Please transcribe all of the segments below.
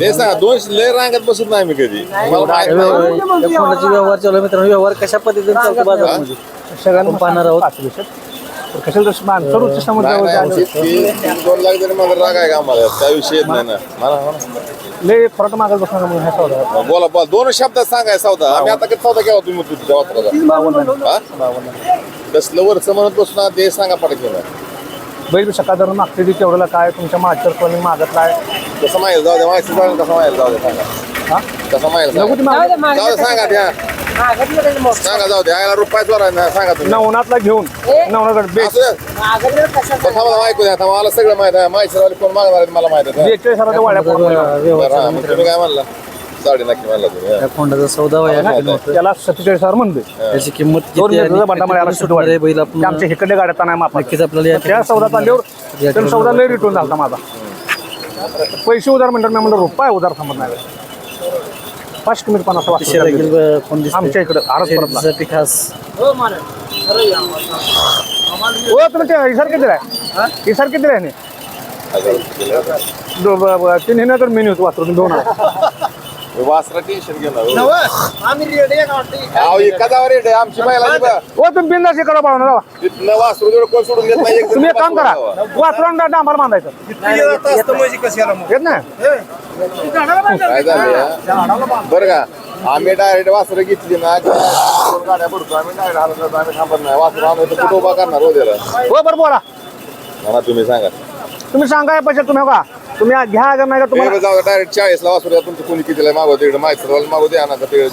ते सांगा दोनशे लय रांगत बसत नाही मी कधी. मला माहीत नाही. व्यवहार- चालू आहे. मित्रांनो. व्यवहार कशा पद्धतीने चालतो बाजारामध्ये आपण पाहणार आहोत. कशाला तसं नाही, नाही, दोन लाख जरी मला राग आहे का आम्हाला? त्या विषय येत नाही ना. मला म्हणा. लय फरक मागत बसणार म्हणून ह्या सौदा? बोला बोला. दोन शब्दात सांगाय सौदा. आम्ही आता किती सौदा केला तुम्ही तुझ्या वापराचा हा? कसलं वरचं म्हणत बसून ते सांगा पडत बैल सकाळ धरून मागते ती तेवढ्याला काय तुमच्या मागच्या कोणी मागत काय कसं माहिती जाऊ द्या माहिती जाऊ कसं माहिती जाऊ द्या सांगा. हा? कसं माहिती नको ती सांगा मागत जाऊ द्या. सांगा द्या सांगा जाऊ द्या यायला रुपयाच आहे ना सांगा तुम्ही. नवनाथला घेऊन. नवनाथ बेच. असं? पण थांबा ऐकू द्या. आता मला सगळं माहीत आहे. माहिती कोण मागणार आहे मला माहीत आहे. बेचाळीस हजाराच्या वाड्या पडून व्यवहार बरं, हा, मग तुम्ही काय म्हणला? साडे नक्की म्हणला तुम्ही या कोंडाचा सौदा आहे. त्याला सत्तेचाळीस हजार म्हणते त्याची किंमत दोन किती आहे? मिनिटं आणि बंडा मला किती सुटणार आहे बैल आपण आमच्या इकडल्या गाड्याचा नाही मापा नक्कीच आपल्याला या त्या सौदा चालल्यावर सौदा लय झाला माझा. पैसे उधार म्हणतात मी म्हणलं रुपये उधार नाही पाच कमीत पन्नास दिसतंय? आमच्या इकडं आरस शर्यतीसाठी खास हो तुम्ही ते हिसार किती आहे हिसार किती आहे ह्याने? दो- ब- ब- तीन हिनं तर मेन्यू वाचतो दोन आहे. वासरा टेन्शन घेणार अहो एका जावा रेट आहे. आमची महिला हो तुम्ही बिंदास इकडं पाहून जावा. तिथनं वासरू जोड कोण सोडून घेत नाही? एक तुम्ही एक काम करा. वासरू डांबार बांधायचं. येत नाही. काय झालं? बरं का? आम्ही डायरेक्ट वासरं घेतली ना दोन गाड्या पडतो आम्ही डायरेक्ट आम्ही थांबत नाही. वासरू तर कुठं उभा करणार हो त्याला? हो बरं बोला. मला तुम्ही सांगा. तुम्ही सांगा हे पैसे तुम्ही हो का तुम्ही घ्या अगर नाही का तुम्हाला जाऊ डायरेक्ट चाळीसला वासरू द्या तुमचं कोणी कितीला मागवतो तिकडे माहिती मागू द्या ना ते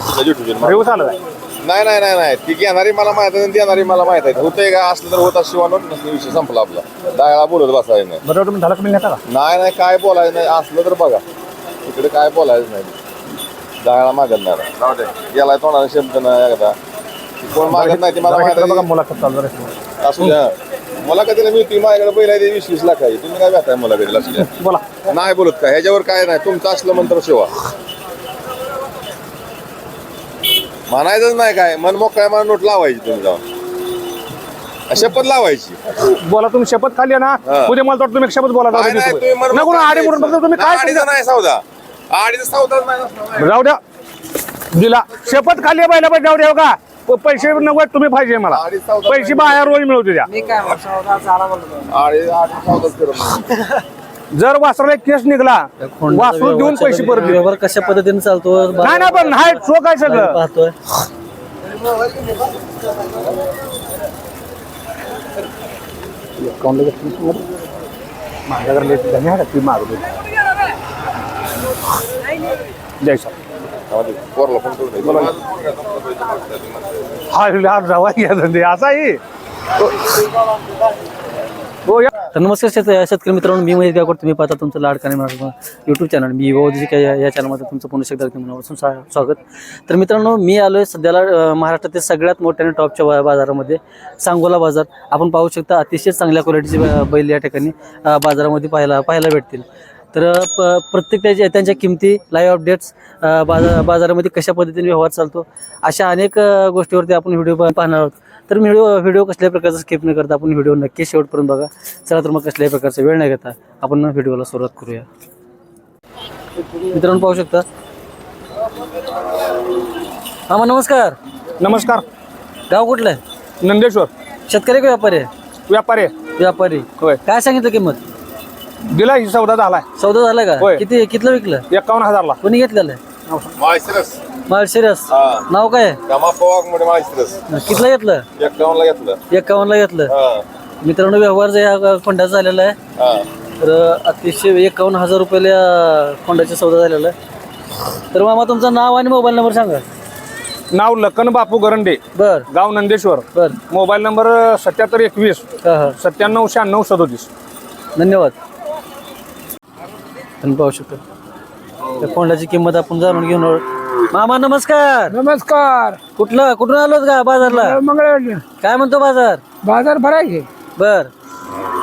आलं काय? नाही नाही नाही नाही. ती घेणारी मला माहीत आहे आणि देणारी मला माहीत आहे. होतंय का? असलं तर होता शिवाय नसलं विषय संपला आपला. डायला बोलत बसायचं नाही. तुम्ही का? नाही नाही काय बोलायचं नाही. असलं तर बघा. इकडे काय बोलायचं नाही. दहाला मागत नाही जाऊ. गेलाय तोंडाने शब्द नाही एकदा. कोण मागत नाही ती मला माहीत बघा आहे. मुलाखत चालू आहे. असू द्या. मला कधीला मी ती माझ्याकडे पहिला आहे ते वीस वीस लाख आहे. तुम्ही काय भेटाय मला कधी बोला. नाही बोलत काय ह्याच्यावर काय नाही. तुमचं असलं मंत्र शिवा. म्हणायचंच नाही काय. मन मोकळ्या मला नोट लावायची तुम्ही जाऊन शपथ लावायची. बोला तुम्ही शपथ खाली आहे ना. उद्या मला तर तुम्ही एक शपथ बोला नाही नाही तुम्ही मन नको मोकळं आडी म्हणून फक्त तुम्ही नाही, काय आडीचा नाही सौदा. आडीचा सौदाच नाही. नसणार. जाऊ द्या. दिला शपथ खाली आहे पहिल्या जाऊ द्या हो का? पैसे आहेत, तुम्ही पाहिजे मला. अडीच चौदा पैसे बाहेर रोज मिळवते द्या नाही. जर वासराला एक केस निघला वासरू देऊन पैसे परत कशा पद्धतीने चालतो नाही ना पण हाय चोख आहे सगळं. पाहतोय. माझ्याकडे लेट झाली आहे का ती मारू दे. जय सर. हा. तर नमस्कार शेत शेतकरी मित्रांनो मी महेश गायकवाड. तुम्ही पाहता तुमचं लाडकाने मराठी यूट्यूब चॅनल मी काय या चॅनलमध्ये तुमचं पुन्हा अगदी मनापासून स्वा- स्वागत. तर मित्रांनो मी आलो आहे सध्याला महाराष्ट्रातील सगळ्यात मोठ्याने टॉपच्या बाजारामध्ये सांगोला बाजार. आपण पाहू शकता अतिशय चांगल्या क्वालिटीचे बैल या ठिकाणी बाजारामध्ये पाहायला पाहायला भेटतील. तर प प्रत्येक त्याच्या त्यांच्या किमती लाईव्ह अपडेट्स बाजार बाजारामध्ये कशा पद्धतीने व्यवहार चालतो अशा अनेक गोष्टीवरती आपण व्हिडिओ पाहणार आहोत. तर व्हिडिओ व्हिडिओ कसल्याही प्रकारचा स्किप न करता आपण व्हिडिओ नक्की शेवटपर्यंत बघा. चला तर मग कसल्याही प्रकारचा वेळ नाही घेता आपण व्हिडिओला सुरुवात करूया. मित्रांनो पाहू शकता. हा मग नमस्कार. नमस्कार. गाव कुठलं आहे? नंदेश्वर. शेतकरी का व्यापारी आहे? व्यापारी आहे. व्यापारी. होय. काय सांगितलं किंमत? दिला ही सौदा झालाय. सौदा झाला का? होय. किती कितलं विकलं? एकावन्न हजारला. कोणी घेतलेलं आहे? माळशिरस. हा. नाव काय? कितलं घेतलं? एकावन्नला घेतलं. एकावन्नला घेतलं. हा. मित्रांनो व्यवहार जो या खोंडाचा झालेला आहे. हा. तर अतिशय एकावन्न हजार रुपयाला या सौदा झालेला आहे. तर मामा तुमचं नाव आणि मोबाईल नंबर सांगा. नाव लखन बापू गरंडे. बर. गाव नंदेश्वर. बर. मोबाईल नंबर सत्याहत्तर एकवीस. हा हा. सत्त्याण्णव शहाण्णव सदोतीस. धन्यवाद. तुम्ही पाहू शकता. त्या कोंडाची किंमत आपण जाणून घेऊन आहोत. मामा नमस्कार. नमस्कार. कुठलं? कुठून आलोत का बाजारला? मंगळ काय म्हणतो बाजार? बाजार भरायचे. बर.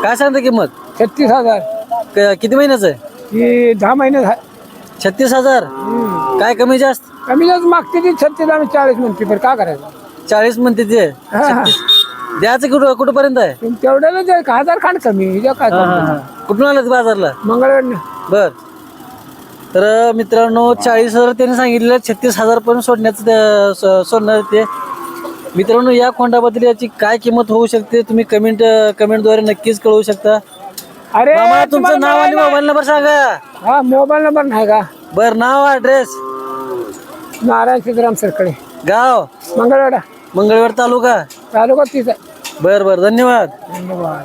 काय सांगतो किंमत? छत्तीस हजार. क- किती महिन्याचं आहे? ही दहा महिने झा- छत्तीस हजार? काय कमी जास्त? कमी जास्त मागते ती छत्तीस आम्ही चाळीस म्हणते पण काय करायचं? चाळीस म्हणते ते? हा, हा. द्यायचं कुठं कुठपर्यंत आहे? पण तेवढ्याला जे एक हजार खाण कमी हिच्या काय हा, हा, हा. कुठून आलं बाजारला? मंगळवार बर. तर मित्रांनो चाळीस हजार त्याने सांगितलेलं छत्तीस हजार पर्यंत सोडण्याचं सोडणार ते. मित्रांनो या खोंडाबद्दल याची काय किंमत होऊ शकते तुम्ही कमेंट कमेंटद्वारे नक्कीच कळवू शकता. अरे मामा तुमचं नाव आणि मोबाईल नंबर सांगा. हा मोबाईल नंबर नाही का? बर नाव ऍड्रेस. नारायण सिद्धराम सरकडे गाव. मंगळवाडा मंगळवेर तालुका. तालुका आहे बर बर धन्यवाद. धन्यवाद.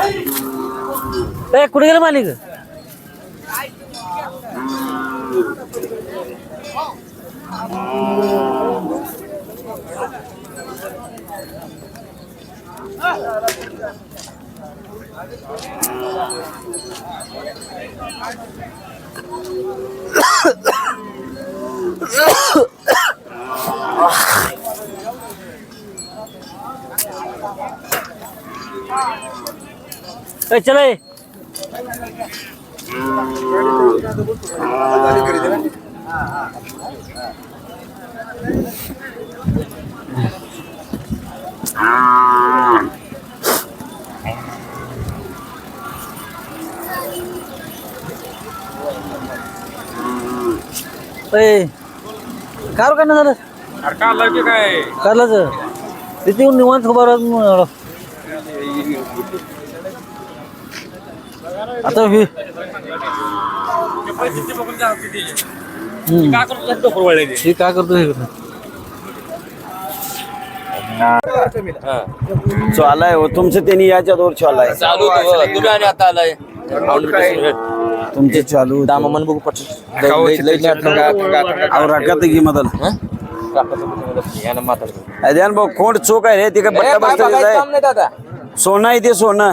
ए कुठे गेलं मालिक ए चला ए. ए कार का झालं कारलाच तिथे येऊन निवांत उभा राहून आता हे. हे काय करतो हे आहे हो. तुमचं त्यांनी याच्या दोर चालू आहे चालू होतं, तुम्ही आणि आता आलाय. तुमचे चालू होतं. दामा मन बघू अहो रकात की मदल अध्यान भाऊ खोंड चोक आहे रे ते काय बट्टा बसता सोनं आहे ते सोनं.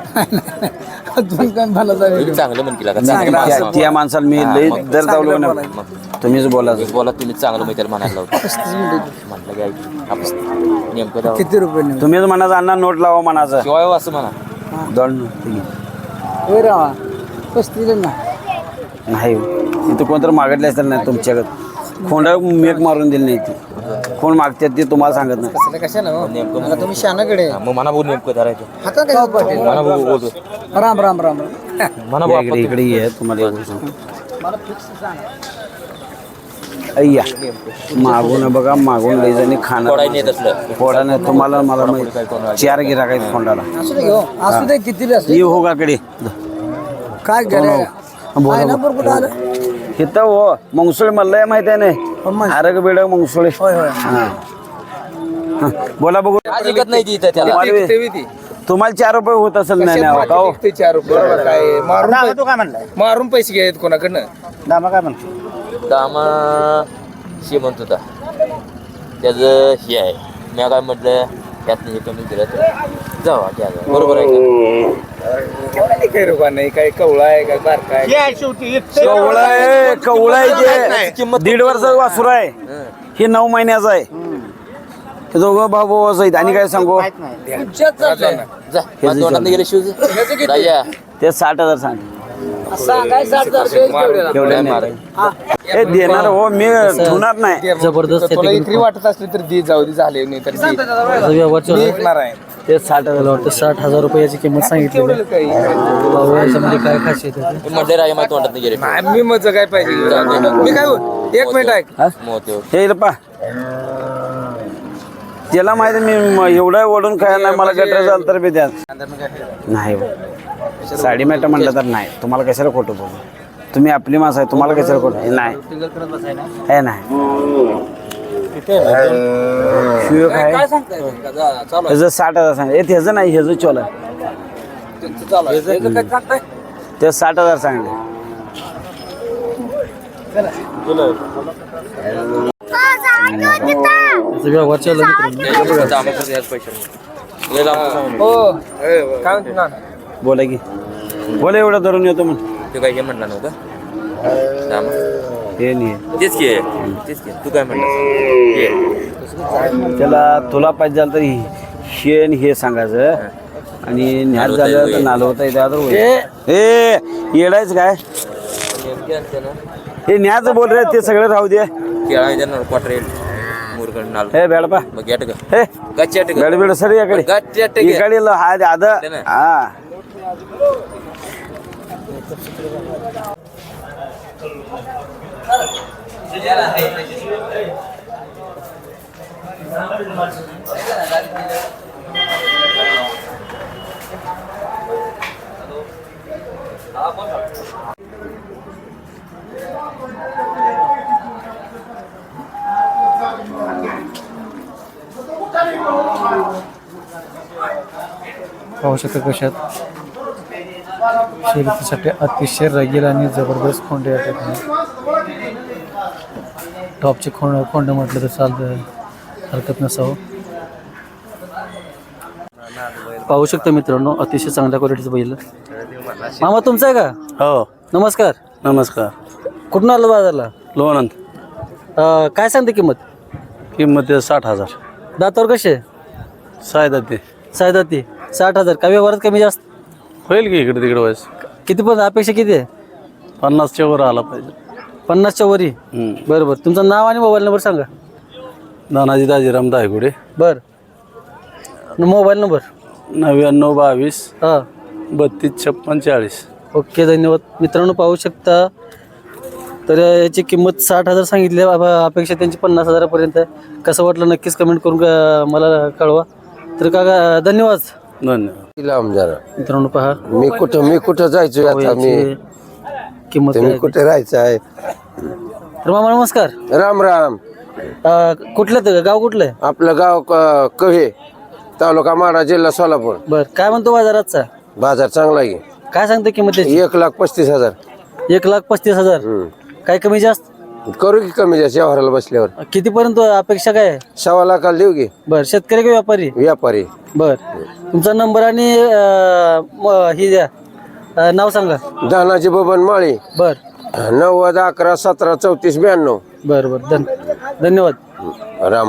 भला तुम्ही चांगलं म्हण केला का चांगलं त्या माणसं. त्या माणसाला मी लई दर जावलो ना तुम्हीच बोला. तुम्हीच बोला. तुम्ही चांगलं म्हणायला लावतो. काय आपण नेमकं जाऊ. किती रुपये नेऊ? तुम्हीच म्हणायचं अण्णा नोट लावा म्हणायचं. शिवाय हो असं म्हणा. दोन होय रावा पस्तीस ना नाही इथं कोणतरी मागितले असेल नाही तुमच्याकडे. खोंडा मेक मारून दिली नाही ती. कोण मागतात ते तुम्हाला सांगत नाही. कशाला नेमकं मला तुम्ही शानाकडे हा, मग म्हणा बोल नेमकं धरायचं हाता काय? पाटील म्हणा बोल बोलतो राम राम राम म्हणा या बोल इकडे इकडे ये तुम्हाला एवढं सांगतो. अय्या मागून बघा मागून लई जणी कोडाय खाणार नेत असलं. फोडाने तुम्हाला मला माहीत. चार गिराक आहेत असू दे घेऊ असू दे किती असू ये हो काकडे काय गेले बोला इथं हो मंगसुळे मल्लय माहीत आहे नाही आरग बेडग मंगसुळे होय होय. हा. हा, बोला बघू. जिंकत नाही ती इथं त्याला. तुम्हाला तुम्हाला चार रुपये होत असेल नाही नाही, का हो? चार रुपये. काय? मारून मारून पैसे घ्यायत कोणाकडनं? दामा काय म्हणतो? दामा श्रीमंत होता त्याचं हे आहे. मी काय म्हटलं? त्यातनं हे कमी केलं तर जावा घ्या जावा. बरोबर आहे का? काही रुपया नाही काय कवळा आहे काय बारका आहे. कवळा आहे कवळा आहे जे दीड वर्षाचा वासुर आहे. हे. नऊ महिन्याचं आहे. हे दोघं भाऊ भाऊ आहेत. आणि काय सांगू? जा. गेले शूज राजा. ते साठ हजार सांग. नाही. हे. देणार हो मी ठेवणार नाही. जबरदस्त तुला. इकरी वाटत असली तर दी जाऊ दे झाले नाही तर दे. व्यवहार चालू आहे. ऐकणार आहे. ते साठ हजार वाटतं. साठ हजार रुपयाची किंमत सांगितली तेवढं काही? भाऊ याच्यामध्ये काय खासियत मी म्हटलं राजा माझ्या तोंडात गेले नाही, मी मग काय पाहिजे. मी काय बोल- एक मिनिट ऐक. मोते हे. पा त्याला माहिती मी म- एवढं ओढून खायला नाही मला गटर झालं तर बी द्या. नाही हो. साडी मॅटर म्हणलं तर नाही. तुम्हाला कशाला खोटं बोलू? तुम्ही आपली माणसं आहे तुम्हाला कशाला खोटं? हे नाही. हे नाही. ह्याचं साठ हजार सांग. हे ह्याचं नाही ह्याचं चोल ते साठ हजार सांगले. मित्रांनो बोला की. बोला एवढं धरून येतो मग तू काय हे म्हणला नव्हता दामा. हे नाही तेच की तेच की. तू काय म्हणला त्याला तुला पाहिजे झालं तर हे आणि हे सांगायचं. आणि न्यात झालं तर नालवता येतं होईल. ए येडायच काय? हे न्याचं बोल रे ते सगळं राहू दे. केळा देणार क्वार्टर येईल मुरगड नाल. हे बॅडपा मग गेट ग. हे. गच्च्याट ग. बॅड बेड सर याकडे. गच्च्याट ग. इकडे लो, हा आद. हा. पाहू शकता कशात शर्यतीसाठी अतिशय रगील आणि जबरदस्त खोंडे या ठिकाणी. टॉपचे खोंड खोंड म्हटलं तर चालतं हरकत नसावं. पाहू शकता मित्रांनो अतिशय चांगल्या क्वालिटीचं बैल. मामा तुमचा आहे का? हो. नमस्कार. नमस्कार. कुठून आलं बाजारला? लोणंद. अं, काय सांगते किंमत? किंमत साठ हजार. दातावर कसे सायदा ते. सायदाती साठ हजार. का व्यवहारात कमी जास्त? होईल की इकडे तिकडे व्हायस किती पण अपेक्षा किती आहे? पन्नासच्या वर आला पाहिजे. पन्नासच्या वरी? हम्म. बरं बरं तुमचं नाव आणि मोबाईल नंबर सांगा. दानाजी दाजीराम दायगुडे. बरं. Mobile number? नव्याण्णव बावीस हां. बत्तीस छप्पन चाळीस. ओके धन्यवाद. मित्रांनो पाहू शकता. तर याची किंमत साठ हजार सांगितली. अप- अपेक्षा त्यांची पन्नास हजारापर्यंत आहे. कसं वाटलं नक्कीच कमेंट करून मला कळवा. तर का धन्यवाद. धन्यवाद. लांब जरा मित्रांनो पहा. मी कुठं मी कुठं जायचोय आता? मी याची किंमत तुम्ही काय? आहे. कुठे राहायचं आहे तर मामा नमस्कार. राम राम. अं, कुठलं ते गाव कुठलं? आहे आपलं गाव क- कव्हे तालुका माडा जिल्हा सोलापूर. बरं काय म्हणतो बाजारातचा? बाजार चांगला आहे. काय सांगते किंमत त्याची? एक लाख पस्तीस हजार. एक लाख पस्तीस हजार. हम्म. काय कमी जास्त? करू की कमी जास्त व्यवहाराला बसल्यावर? कितीपर्यंत अपेक्षा काय आहे? सव्वा लाखाला देऊ की. बरं शेतकरी का व्यापारी? व्यापारी. बर. तुमचा नंबर आणि अं, म- ही द्या. अं, नाव सांगा. धनाजी बबन माळी. बर. नव्वद अकरा सतरा चौतीस ब्याण्णव. बर बर. धन धन्यवाद. राम.